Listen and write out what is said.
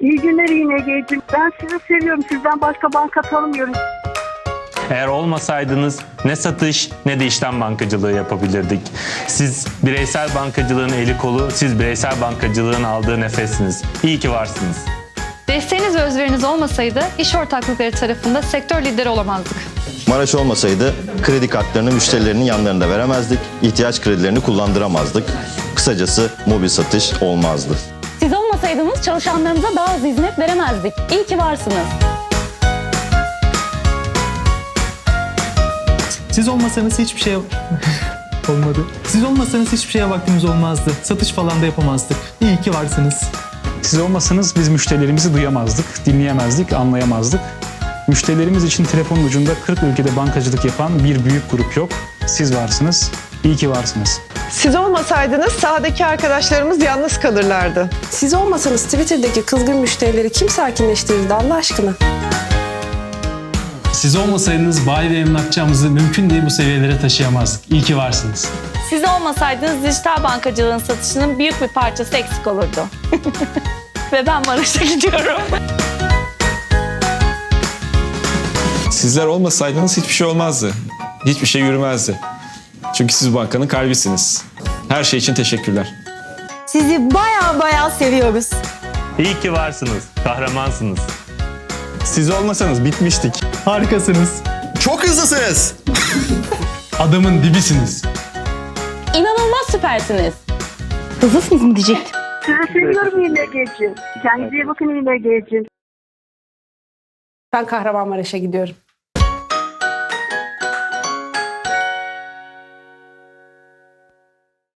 İyi günler İNG'cim. Ben sizi seviyorum. Sizden başka banka tanımıyorum. Eğer olmasaydınız ne satış ne de işlem bankacılığı yapabilirdik. Siz bireysel bankacılığın eli kolu, siz bireysel bankacılığın aldığı nefessiniz. İyi ki varsınız. Desteğiniz ve özveriniz olmasaydı iş ortaklıkları tarafında sektör lideri olamazdık. Maraş olmasaydı kredi kartlarını müşterilerinin yanlarında veremezdik, ihtiyaç kredilerini kullandıramazdık. Kısacası mobil satış olmazdı. Olmasaydınız çalışanlarımıza daha az hizmet veremezdik. İyi ki varsınız. Siz olmasanız hiçbir şey olmadı. Siz olmasanız hiçbir şeye vaktimiz olmazdı. Satış falan da yapamazdık. İyi ki varsınız. Siz olmasanız biz müşterilerimizi duyamazdık, dinleyemezdik, anlayamazdık. Müşterilerimiz için telefonun ucunda 40 ülkede bankacılık yapan bir büyük grup yok. Siz varsınız. İyi ki varsınız. Siz olmasaydınız sahadaki arkadaşlarımız yalnız kalırlardı. Siz olmasanız Twitter'daki kızgın müşterileri kim sakinleştirirdi Allah aşkına? Siz olmasaydınız bayi ve emlakçamızı mümkün değil bu seviyelere taşıyamazdık. İyi ki varsınız. Siz olmasaydınız dijital bankacılığın satışının büyük bir parçası eksik olurdu. Ve ben Maraş'a gidiyorum. Sizler olmasaydınız hiçbir şey olmazdı. Hiçbir şey yürümezdi. Çünkü siz bankanın kalbisiniz. Her şey için teşekkürler. Sizi baya baya seviyoruz. İyi ki varsınız. Kahramansınız. Siz olmasanız bitmiştik. Harikasınız. Çok hızlısınız. Adamın dibisiniz. İnanılmaz süpersiniz. Hızlısınız mı diyecektim. Sizi seviyorum İNG'cim. Kendinize bakın İNG'cim. Ben Kahramanmaraş'a gidiyorum.